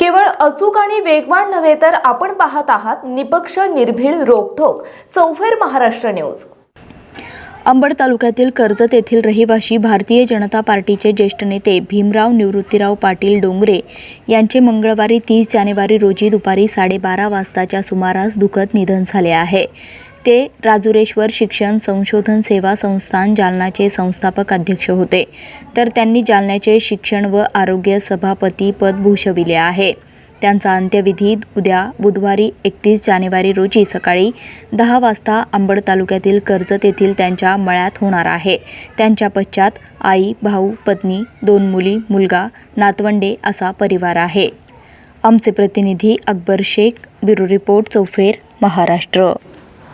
केवळ अचूक आणि वेगवान नव्हे तर आपण पाहत आहात निपक्ष निर्भीड रोखोक चौफेर महाराष्ट्र न्यूज. अंबड तालुक्यातील कर्जत येथील रहिवाशी भारतीय जनता पार्टीचे ज्येष्ठ नेते भीमराव निवृत्तीराव पाटील डोंगरे यांचे मंगळवारी तीस जानेवारी रोजी दुपारी साडेबारा वाजताच्या सुमारास दुखत निधन झाले आहे. ते राजुरेश्वर शिक्षण संशोधन सेवा संस्थान जालनाचे संस्थापक अध्यक्ष होते. तर त्यांनी जालन्याचे शिक्षण व आरोग्य सभापती पद भूषविले आहे. त्यांचा अंत्यविधी उद्या बुधवारी एकतीस जानेवारी रोजी सकाळी दहा वाजता अंबड तालुक्यातील कर्जत येथील त्यांच्या मळ्यात होणार आहे. त्यांच्या पश्चात आई भाऊ पत्नी दोन मुली मुलगा नातवंडे असा परिवार आहे. आमचे प्रतिनिधी अकबर शेख ब्युरो रिपोर्ट चौफेर महाराष्ट्र.